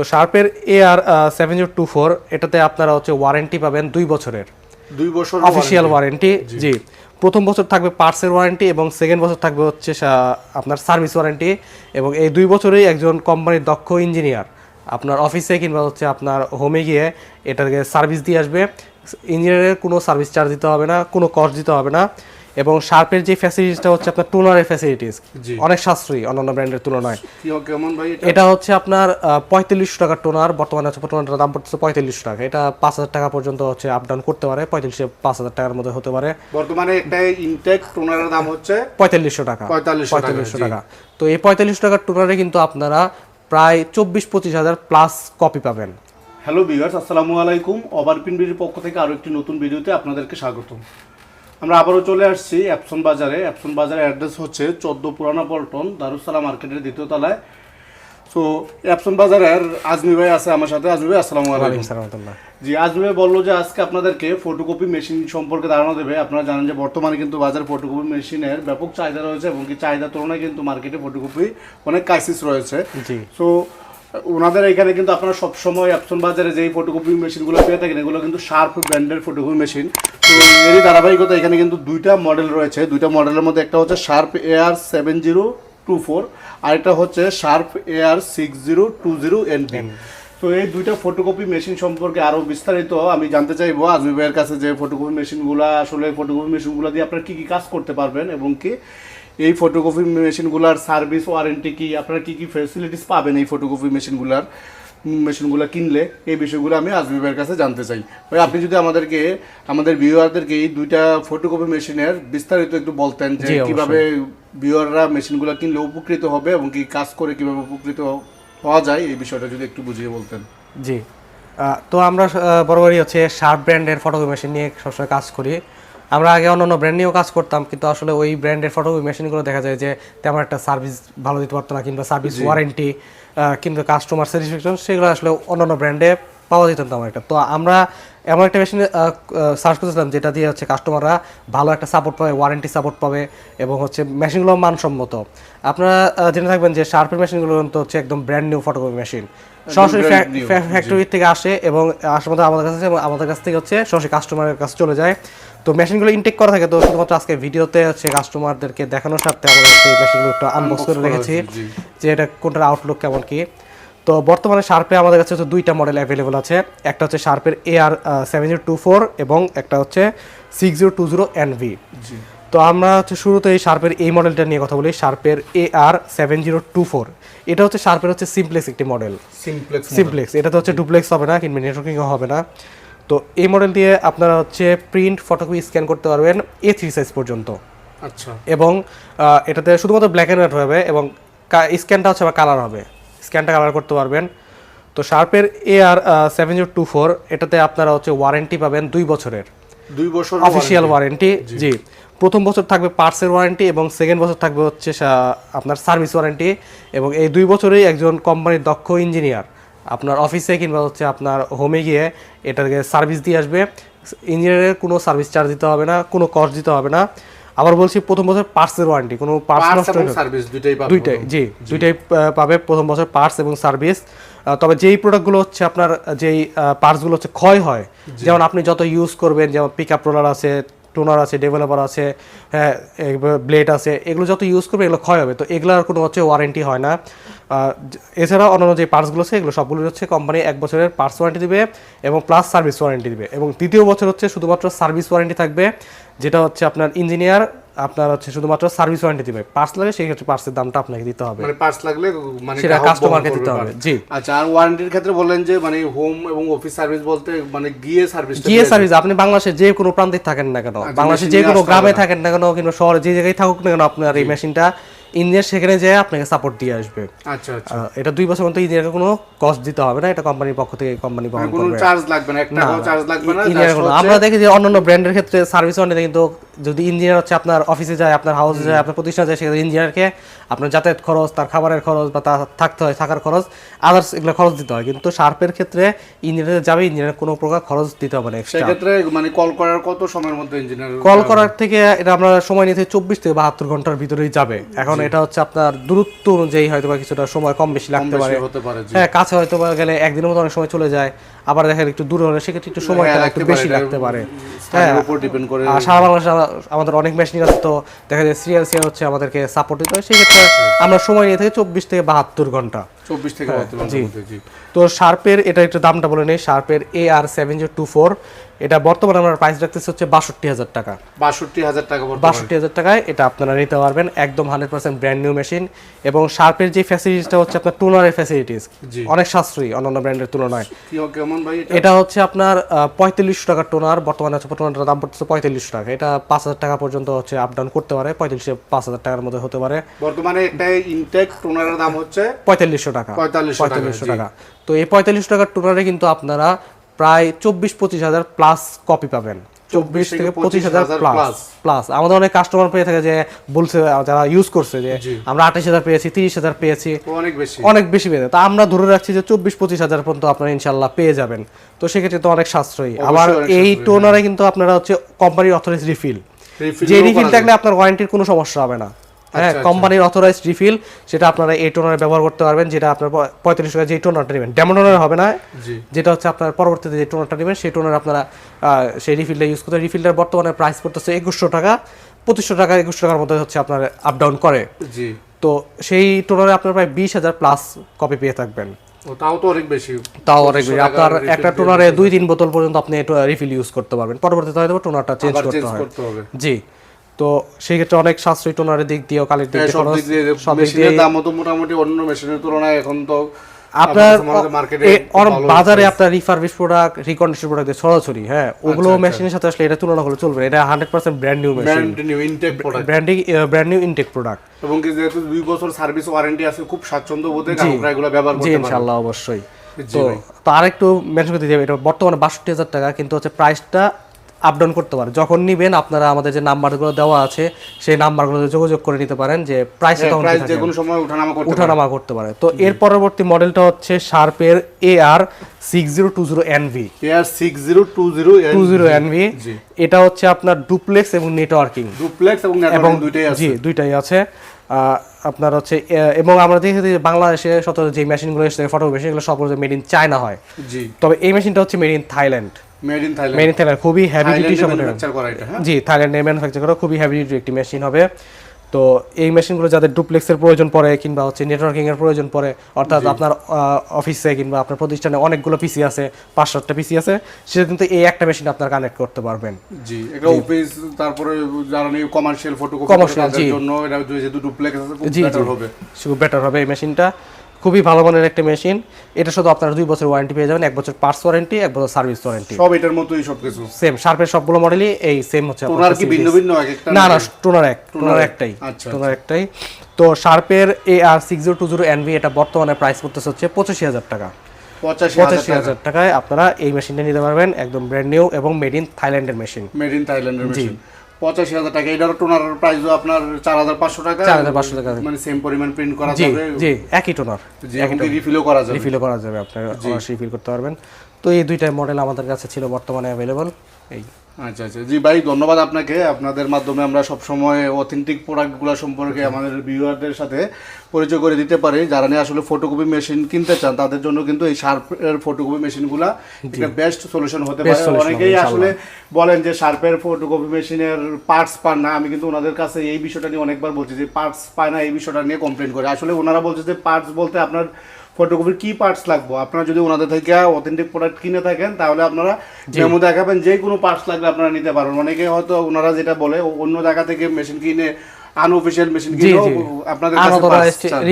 তো শার্পের A R seven zero two four এটাতে আপনারা হচ্ছে ওয়ারেন্টি পাবেন দুই বছরের। দুই বছর অফিসিয়াল ওয়ারেন্টি জি। প্রথম বছর থাকবে পার্টসের ওয়ারেন্টি এবং সেকেন্ড বছর থাকবে হচ্ছে আপনার সার্ভিস ওয়ারেন্টি এবং এই দুই বছরেই একজন কোম্পানির দক্ষ ইঞ্জিনিয়ার আপনার অফিসে কিংবা হচ্ছে আপনার হোমে গিয়ে এটাকে সার্ভিস দিয়ে আসবে। ইঞ্জিনিয়ারের কোনো সার্ভিস চার্জ দিতে হবে না কোনো কস্ট দিতে হবে না। এবং শার্পের যে ফ্যাসিলিটিসটা হচ্ছে আপনার টোনারের ফ্যাসিলিটিস অনেক সাশ্রয়ী অন্যান্য ব্র্যান্ডের তুলনায়। কেমন ভাই এটা? হচ্ছে আপনার পঁয়তাল্লিশশো টাকার টোনার বর্তমানে হচ্ছে টোনারটার দাম পড়তেছে পঁয়তাল্লিশশো টাকা। এটা পাঁচ হাজার টাকা পর্যন্ত হচ্ছে আপ ডাউন করতে পারে পঁয়তাল্লিশে পাঁচ হাজার টাকার মধ্যে হতে পারে। বর্তমানে একটা ইনটেক টোনারের দাম হচ্ছে পঁয়তাল্লিশশো টাকা। পঁয়তাল্লিশশো টাকা তো এই পঁয়তাল্লিশশো টাকার টোনারে কিন্তু আপনারা প্রায় চব্বিশ পঁচিশ হাজার প্লাস কপি পাবেন। হ্যালো ভিউয়ার্স আসসালামু আলাইকুম। ওভারপিন বিডির পক্ষ থেকে আরও একটি নতুন ভিডিওতে আপনাদেরকে স্বাগত আমরা আবারও চলে আসছি অ্যাপসন বাজারে। অ্যাপসন বাজারের অ্যাড্রেস হচ্ছে চোদ্দ পুরানা পল্টন দারুসালাম মার্কেটের দ্বিতীয় তলায়। সো অ্যাপসন বাজারের আজমি ভাই আছে আমার সাথে। আজমি ভাই আসসালামু আলাইকুম। জি আজমি ভাই বলল যে আজকে আপনাদেরকে ফটোকপি মেশিন সম্পর্কে ধারণা দেবে। আপনারা জানেন যে বর্তমানে কিন্তু বাজার ফটোকপি মেশিনের ব্যাপক চাহিদা রয়েছে এবং কি চাহিদার তুলনায় কিন্তু মার্কেটে ফটোকপি অনেক ক্রাইসিস রয়েছে। জি। সো ওনাদের এখানে কিন্তু আপনারা সবসময় অ্যাপসন বাজারে যেই ফটোকপি মেশিনগুলো পেয়ে থাকেন এগুলো কিন্তু শার্প ব্র্যান্ডের ফটোকপি মেশিন তো এরই ধারাবাহিকতা এখানে কিন্তু দুইটা মডেল রয়েছে। দুইটা মডেলের মধ্যে একটা হচ্ছে Sharp AR seven zero two four আরেকটা হচ্ছে Sharp AR six zero two zero NP তো এই দুইটা ফটোকপি মেশিন সম্পর্কে আরও বিস্তারিত আমি জানতে চাইব। আজমি ভাইয়ের কাছে যে ফটোকপি মেশিনগুলো আসলে ফটোকপি মেশিনগুলো দিয়ে আপনারা কী কী কাজ করতে পারবেন এবং কি এই ফটোকপি মেশিনগুলোর সার্ভিস ওয়ারেন্টি কি? আপনারা কি কি ফেসিলিটিস পাবেন এই ফটোকপি মেশিনগুলার মেশিনগুলো কিনলে? এই বিষয়গুলো আমি আজমি ভাইয়ের কাছে জানতে চাই। ভাই আপনি যদি আমাদেরকে আমাদের ভিউয়ারদেরকে এই দুইটা ফটোকপি মেশিনের বিস্তারিত একটু বলতেন যে। কীভাবে ভিউয়াররা মেশিনগুলো কিনলে উপকৃত হবে এবং কি কাজ করে কীভাবে উপকৃত হওয়া যায় এই বিষয়টা যদি একটু বুঝিয়ে বলতেন। জি। তো আমরা বরাবরই হচ্ছে শার্প ব্র্যান্ডের ফটোকপি মেশিন নিয়ে সবসময় কাজ করি। আমরা আগে অন্য ব্র্যান্ড নিয়েও কাজ করতাম কিন্তু আসলে ওই ব্র্যান্ডের ফটোকপি মেশিনগুলো দেখা যায় যে তেমন একটা সার্ভিস ভালো দিতে পারতো না কিংবা সার্ভিস ওয়ারেন্টি কিংবা কাস্টমার স্যাটিসফ্যাকশন সেগুলো আসলে অন্যান্য ব্র্যান্ডে পাওয়া যেত তেমন একটা তো আমরা এমন একটা মেশিন সার্চ করতেছিলাম যেটা দিয়ে হচ্ছে কাস্টমাররা ভালো একটা সাপোর্ট পাবে ওয়ারেন্টি সাপোর্ট পাবে এবং হচ্ছে মেশিনগুলো মানসম্মত। আপনারা জেনে থাকবেন যে শার্পের মেশিনগুলো কিন্তু হচ্ছে একদম ব্র্যান্ড নিউ ফটোকপি মেশিন সরাসরি ফ্যাক্টরি থেকে আসে এবং আসার আমাদের কাছে আমাদের কাছ থেকে হচ্ছে সরাসরি কাস্টমারের কাছে চলে যায়। তো মেশিনগুলো ইনটেক করা থাকে তো শুধুমাত্র আজকে ভিডিওতে হচ্ছে কাস্টমারদেরকে দেখানোর সাথে আমরা হচ্ছে এই মেশিনগুলো একটু আনবক্স করে রেখেছি যে এটা কোনটার আউটলুক কেমন কি। তো বর্তমানে শার্পে আমাদের কাছে হচ্ছে দুইটা মডেল অ্যাভেলেবল আছে একটা হচ্ছে শার্পের A R seven zero two four এবং একটা হচ্ছে six zero two zero N V তো আমরা হচ্ছে শুরুতে এই শার্পের এই মডেলটা নিয়ে কথা বলি শার্পের A R seven zero two four এটা হচ্ছে শার্পের হচ্ছে সিমপ্লেক্স একটি মডেল সিমপ্লেক্স সিমপ্লেক্স এটা তো হচ্ছে ডুপ্লেক্স হবে না কিংবা নেটওয়ার্কিংও হবে না। তো এই মডেল দিয়ে আপনারা হচ্ছে প্রিন্ট ফটোকপি স্ক্যান করতে পারবেন এ থ্রি সাইজ পর্যন্ত। আচ্ছা। এবং এটাতে শুধুমাত্র ব্ল্যাক অ্যান্ড হোয়াইট হবে এবং স্ক্যানটা হচ্ছে আবার কালার হবে। স্ক্যানটা কালার করতে পারবেন। তো শার্পের A R seven zero two four এটাতে আপনারা হচ্ছে ওয়ারেন্টি পাবেন দুই বছরের। দুই বছর অফিসিয়াল ওয়ারেন্টি জি। প্রথম বছর থাকবে পার্টসের ওয়ারেন্টি এবং সেকেন্ড বছর থাকবে হচ্ছে আপনার সার্ভিস ওয়ারেন্টি এবং এই দুই বছরেই একজন কোম্পানির দক্ষ ইঞ্জিনিয়ার আপনার অফিসে কিংবা হচ্ছে আপনার হোমে গিয়ে এটাকে সার্ভিস দিয়ে আসবে। ইঞ্জিনিয়ারের কোনো সার্ভিস চার্জ দিতে হবে না কোনো কস্ট দিতে হবে না। আবার বলছি প্রথম বছর পার্টসের ওয়ারেন্টি কোনো পার্টস নষ্ট সার্ভিস দুইটাই পাবো দুইটাই জি দুইটাই পাবে প্রথম বছর পার্টস এবং সার্ভিস তবে যেই প্রোডাক্টগুলো হচ্ছে আপনার যেই পার্টসগুলো হচ্ছে ক্ষয় হয় যেমন আপনি যত ইউজ করবেন যেমন পিক আপ রোলার আছে টোনার আছে, ডেভেলপার আছে হ্যাঁ ব্লেড আছে, এগুলো যত ইউজ করবে এগুলো ক্ষয় হবে। তো এগুলোর কোনো হচ্ছে ওয়ারেন্টি হয় না। এছাড়া অন্যান্য যে পার্টসগুলো আছে, এগুলো সবগুলো হচ্ছে কোম্পানি এক বছরের পার্টস ওয়ারেন্টি দিবে এবং প্লাস সার্ভিস ওয়ারেন্টি দিবে। এবং তৃতীয় বছর হচ্ছে শুধুমাত্র সার্ভিস ওয়ারেন্টি থাকবে। যেটা হচ্ছে আপনার ইঞ্জিনিয়ার আপনার হচ্ছে শুধুমাত্র সার্ভিস ওয়ারেন্টি দিবে। পার্টস লাগে সেই ক্ষেত্রে পার্টসের দামটা আপনাকে দিতে হবে। মানে পার্টস লাগলে মানে সেটা কাস্টমারকে দিতে হবে জি। আচ্ছা আর ওয়ারেন্টির ক্ষেত্রে বললেন যে মানে হোম এবং অফিস সার্ভিস বলতে মানে গিয়ে সার্ভিস গিয়ে সার্ভিস আপনি বাংলাদেশে যে কোনো প্রান্তে থাকেন না কেন বাংলাদেশে যে কোনো গ্রামে থাকেন না কেন কিংবা শহরে যে জায়গায় থাকুক না কেন আপনার এই মেশিনটা ইঞ্জিনিয়ার সেখানে যেয়ে আপনাকে সাপোর্ট দিয়ে আসবে। আচ্ছা আচ্ছা। এটা দুই বছর মতো ইঞ্জিনিয়ারকে কোনো কস্ট দিতে হবে না এটা কোম্পানির পক্ষ থেকে কোম্পানি বহন করবে। কোনো চার্জ লাগবে না একটা চার্জ লাগবে না কোনো- আমরা দেখি যে অন্যান্য ব্র্যান্ডের ক্ষেত্রে সার্ভিস অনেক কিন্তু যদি ইঞ্জিনিয়ার হচ্ছে আপনার অফিসে যায় আপনার হাউসে যায় আপনার প্রতিষ্ঠানে যায় সেক্ষেত্রে ইঞ্জিনিয়ারকে আপনার যাতায়াত খরচ তার খাবারের খরচ বা তার থাকতে হয় থাকার খরচ আদার্স এগুলো খরচ দিতে হয়। কিন্তু শার্পের ক্ষেত্রে ইঞ্জিনিয়ার যাবে ইঞ্জিনিয়ার কোনো প্রকার খরচ দিতে হবে না সেক্ষেত্রে মানে কল করার কত সময়ের মধ্যে ইঞ্জিনিয়ার কল করার থেকে এটা আমরা সময় নিতে চব্বিশ থেকে বাহাত্তর ঘণ্টার ভিতরেই যাবে। এখন এটা হচ্ছে আপনার দূরত্ব অনুযায়ী হয়তো বা কিছুটা সময় কম বেশি লাগতে পারে। হ্যাঁ কাছে হয়তো বা গেলে একদিনের মতো অনেক সময় চলে যায় আবার দেখেন একটু দূরে হলে সেক্ষেত্রে একটু সময়টা হ্যাঁ, একটু বেশি লাগতে পারে। হ্যাঁ আর সারা বাংলাদেশে আমাদের অনেক মেশিন আছে, তো দেখা যায় সিরিয়াল সিরিয়াল হচ্ছে আমাদেরকে সাপোর্ট দিতে হয়। সেক্ষেত্রে আমরা সময় নিয়ে থাকি চব্বিশ থেকে বাহাত্তর ঘণ্টা। চব্বিশ থেকে ঘণ্টার জি। মধ্যে জি। তো শার্পের এটা একটু দামটা বলে নেই শার্পের A R seven zero two four এটা বর্তমানে আমরা প্রাইস রাখতেছি হচ্ছে বাষট্টি হাজার টাকা। বাষট্টি হাজার টাকা বর্তমানে। বাষট্টি হাজার টাকায় এটা আপনারা নিতে পারবেন একদম hundred percent brand new machine এবং শার্পের যে ফ্যাসিলিটিসটা হচ্ছে আপনার টুনারের ফ্যাসিলিটিস অনেক সাশ্রয়ী অন্যান্য ব্র্যান্ডের তুলনায়। কি কেমন ভাই এটা? হচ্ছে আপনার পঁয়তাল্লিশশো টাকার টোনার বর্তমানে হচ্ছে টোনারটার দাম পড়তেছে পঁয়তাল্লিশশো টাকা। এটা পাঁচ হাজার টাকা পর্যন্ত হচ্ছে আপ ডাউন করতে পারে পঁয়তাল্লিশে পাঁচ হাজার টাকার মধ্যে হতে পারে। বর্তমানে একটা ইনটেক টোনারের দাম হচ্ছে পঁয়তাল্লিশশো টাকা। 4500 টাকা, পঁয়তাল্লিশশো টাকা। তো এই পঁয়তাল্লিশশো টাকার টোনারে কিন্তু আপনারা প্রায় চব্বিশ পঁচিশ হাজার প্লাস কপি পাবেন। চব্বিশ থেকে পঁচিশ হাজার প্লাস প্লাস আমাদের অনেক কাস্টমার পেয়ে থাকে যে বলছে যারা ইউজ করছে যে আমরা আঠাশ হাজার পেয়েছি তিরিশ হাজার পেয়েছি। অনেক বেশি। অনেক বেশি পেয়ে তা আমরা ধরে রাখছি যে চব্বিশ পঁচিশ হাজার পর্যন্ত আপনারা ইনশাল্লাহ পেয়ে যাবেন। তো সেক্ষেত্রে তো অনেক সাশ্রয়ী। আবার এই টোনারে কিন্তু আপনারা হচ্ছে কোম্পানির অথরাইজ রিফিল যে রিফিল থাকলে আপনার ওয়ারেন্টির কোনো সমস্যা হবে না। হ্যাঁ। কোম্পানির অথরাইজ রিফিল সেটা আপনারা এই টোনারে ব্যবহার করতে পারবেন যেটা আপনার প- পঁয়তাল্লিশ টাকা যে টোনারটা নেবেন। ডেমো টোনার হবে না যেটা হচ্ছে আপনার পরবর্তীতে যে টোনারটা নেবেন সেই টোনার আপনারা সেই রিফিলটা ইউজ করতে রিফিলটার বর্তমানে প্রাইস পড়তেছে একুশশো টাকা পঁচিশশো টাকা একুশশো টাকার মধ্যে হচ্ছে আপনার আপ ডাউন করে। তো সেই টোনারে আপনার প্রায় বিশ হাজার প্লাস কপি পেয়ে থাকবেন। তাও তো অনেক বেশি। তাও অনেক বেশি। আপনার একটা টোনারে দুই তিন বোতল পর্যন্ত আপনি রিফিল ইউজ করতে পারবেন। পরবর্তীতে হয়তো টোনারটা চেঞ্জ করতে হবে। জি। তো সেই ক্ষেত্রে অনেক সাশ্রয়ী টোনারের দিক দিয়েও কালের দিক হ্যাঁ, দিয়ে সব খরচ, দিক দিয়ে সব দিক দিয়ে দামও তো মোটামুটি অন্য মেশিনের তুলনায় এখন তো আপনার বাজারে আপনার রিফারবিশ প্রোডাক্ট রিকন্ডিশন প্রোডাক্ট ছড়াছড়ি হ্যাঁ ওগুলো আচ্ছা, মেশিনের সাথে আসলে এটা তুলনা করলে চলবে এটা hundred percent brand new machine brand new intake product branding brand new intake product এবং কি যেহেতু দুই বছর সার্ভিস ওয়ারেন্টি আছে খুব স্বাচ্ছন্দ্য বোধে এগুলো ব্যবহার করতে পারে ইনশাল্লাহ অবশ্যই। তো আরেকটু মেনশন করতে যাবে এটা বর্তমানে বাষট্টি হাজার টাকা কিন্তু হচ্ছে প্রাইসটা আপ ডাউন করতে পারে। যখন নিবেন আপনারা আমাদের যে নাম্বারগুলো দেওয়া আছে সেই নাম্বারগুলোতে যোগাযোগ করে নিতে পারেন যে প্রাইস যে কোনো সময় উঠানামা করতে পারে করতে পারে। তো এর পরবর্তী মডেলটা হচ্ছে শার্পের A R six zero two zero NV AR six zero two zero two zero NV. এটা হচ্ছে আপনার ডুপ্লেক্স এবং নেটওয়ার্কিং ডুপ্লেক্স এবং দুইটাই আছে। জি দুইটাই আছে। আহ, আপনার হচ্ছে এবং আমরা দেখেছি যে বাংলাদেশে শত যে মেশিনগুলো এসেছে ফটো মেশিন এগুলো সব মেড ইন চায়না হয়। জি। তবে এই মেশিনটা হচ্ছে made in Thailand made in Thailand made in Thailand খুবই হ্যাভি ডিউটি ম্যানুফ্যাকচার করা এটা হ্যাঁ? জি থাইল্যান্ডে ম্যানুফ্যাকচার করা খুবই হ্যাভি ডিউটি একটি মেশিন হবে। তো এই মেশিনগুলো যাদের ডুপ্লেক্সের প্রয়োজন পড়ে কিংবা হচ্ছে নেটওয়ার্কিং এর প্রয়োজন পড়ে অর্থাৎ আপনার অফিসে কিংবা আপনার প্রতিষ্ঠানে অনেকগুলো পিসি আছে পাঁচ সাতটা পিসি আছে সেটা কিন্তু এই একটা মেশিন আপনার কানেক্ট করতে পারবেন। জি এটা অফিস তারপরে যারা নিয়ে কমার্শিয়াল ফটোকপি Commercial, জন্য এটা যেহেতু ডুপ্লেক্স আছে খুব বেটার হবে। খুব বেটার হবে এই মেশিনটা খুবই ভালো মানের একটা মেশিন। এটা শুধু আপনারা দুই বছর ওয়ারেন্টি পেয়ে যাবেন এক বছর পার্টস ওয়ারেন্টি এক বছর সার্ভিস ওয়ারেন্টি সব এটার মতোই সবকিছু? সেম শার্পের সবগুলো মডেলই এই সেম হচ্ছে আপনার টোনার কি ভিন্ন ভিন্ন এক একটা না না টোনার এক টোনার টোনার একটাই আচ্ছা, টোনার একটাই। তো শার্পের A R six zero two zero NV এটা বর্তমানে প্রাইস করতেছে হচ্ছে পঁচাশি হাজার টাকা। পঁচাশি হাজার টাকায় আপনারা এই মেশিনটা নিতে পারবেন একদম ব্র্যান্ড নিউ এবং মেড ইন থাইল্যান্ডের মেশিন মেড ইন থাইল্যান্ডের মেশিন পঁচাশি হাজার টাকা। এটার টোনার প্রাইসও আপনার চার হাজার পাঁচশো টাকা। 4,500 টাকা। মানে সেম পরিমাণ প্রিন্ট করা যাবে। জি একই টোনার। জি রিফিলও করা যাবে। রিফিলও করা যাবে আপনার রিফিল করতে পারবেন। তো এই দুইটা মডেল আমাদের কাছে ছিল বর্তমানে অ্যাভেলেবল এই। আচ্ছা আচ্ছা। জি ভাই ধন্যবাদ আপনাকে। আপনাদের মাধ্যমে আমরা সব সময় অথেন্টিক প্রোডাক্টগুলো সম্পর্কে আমাদের ভিউয়ারদের সাথে পরিচয় করে দিতে পারি। যারা নিয়ে আসলে ফটোকপি মেশিন কিনতে চান তাদের জন্য কিন্তু এই শার্পের ফটোকপি মেশিনগুলো একটা বেস্ট সলিউশন হতে পারে। অনেকেই আসলে বলেন যে শার্পের ফটোকপি মেশিনের পার্টস পান না। আমি কিন্তু ওনাদের কাছে এই বিষয়টা নিয়ে অনেকবার বলছি যে পার্টস পায় না এই বিষয়টা নিয়ে কমপ্লেন করে। আসলে ওনারা বলছে যে পার্টস বলতে আপনার ফটোকপির কি পার্টস লাগবে। আপনারা যদি ওনাদের থেকে অথেন্টিক প্রোডাক্ট কিনে থাকেন তাহলে আপনারা ডেমো দেখাবেন যে কোনো পার্টস লাগলে আপনারা নিতে পারবেন। অনেকে হয়তো ওনারা যেটা বলে অন্য জায়গা থেকে মেশিন কিনে মেশিন আপনাদের কাছে হ্যাঁ।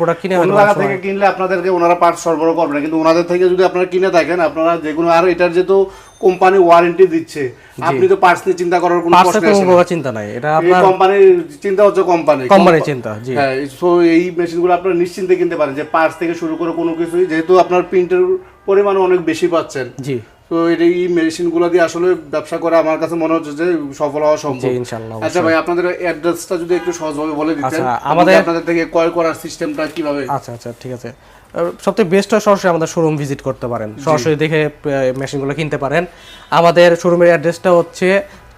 product কিনে হয়তো জায়গা থেকে কিনলে আপনাদেরকে ওনারা পার্টস সরবরাহ করবে না কিন্তু ওনাদের থেকে যদি আপনারা কিনে থাকেন আপনারা যে কোনো আর এটার যেহেতু কোম্পানি ওয়ারেন্টি দিচ্ছে আপনি তো পার্টস নিয়ে চিন্তা করার কোনো প্রশ্ন আসে না। চিন্তা নাই এটা এই আপনার কোম্পানির চিন্তা হচ্ছে কোম্পানি কোম্পানির চিন্তা জি। হ্যাঁ সো এই মেশিনগুলো আপনারা নিশ্চিন্তে কিনতে পারেন যে পার্টস থেকে শুরু করে কোনো কিছুই যেহেতু আপনার প্রিন্টের পরিমাণ অনেক বেশি পাচ্ছেন। জি। তো এই মেডিসিনগুলো দিয়ে আসলে ব্যবসা করে আমার কাছে মনে হচ্ছে যে সফল হওয়া সম্ভব। ইনশাআল্লাহ আচ্ছা ভাই আপনাদের অ্যাড্রেসটা যদি একটু সহজভাবে বলে দিতেন আচ্ছা, আমাদের আপনাদের থেকে ক্রয় করার সিস্টেমটা কীভাবে? আচ্ছা আচ্ছা ঠিক আছে। সবথেকে বেস্ট হয় সরাসরি আমাদের শোরুম ভিজিট করতে পারেন। সরাসরি দেখে মেশিনগুলো কিনতে পারেন। আমাদের শোরুমের অ্যাড্রেসটা হচ্ছে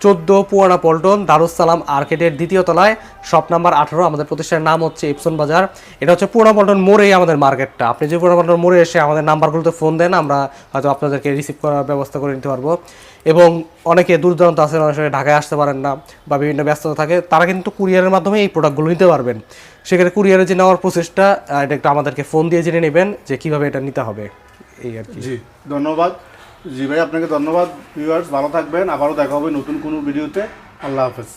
চোদ্দ পুয়ানা পল্টন দারুসালাম আর্কেটের দ্বিতীয় তলায়। শপ নাম্বার আঠারো, আমাদের প্রতিষ্ঠানের নাম হচ্ছে ইপসন বাজার। এটা হচ্ছে পুরানা পল্টন মোড়েই আমাদের মার্কেটটা। আপনি যে পুরানা পল্টন মোড়ে এসে আমাদের নাম্বারগুলোতে ফোন দেন, আমরা হয়তো আপনাদেরকে রিসিভ করার ব্যবস্থা করে নিতে পারব। এবং অনেকে দূর দূরান্ত আছেন, অনেক সময় ঢাকায় আসতে পারেন না বা বিভিন্ন ব্যস্ততা থাকে, তারা কিন্তু কুরিয়ারের মাধ্যমে এই প্রোডাক্টগুলো নিতে পারবেন। সেক্ষেত্রে কুরিয়ারে যে নেওয়ার প্রসেসটা এটা একটু আমাদেরকে ফোন দিয়ে জেনে নেবেন যে কীভাবে এটা নিতে হবে। এই আর কি। জি, ধন্যবাদ। জি ভাই, আপনাকে ধন্যবাদ ভিউয়ার্স ভালো থাকবেন। আবারও দেখা হবে নতুন কোনো ভিডিওতে। আল্লাহ হাফেজ।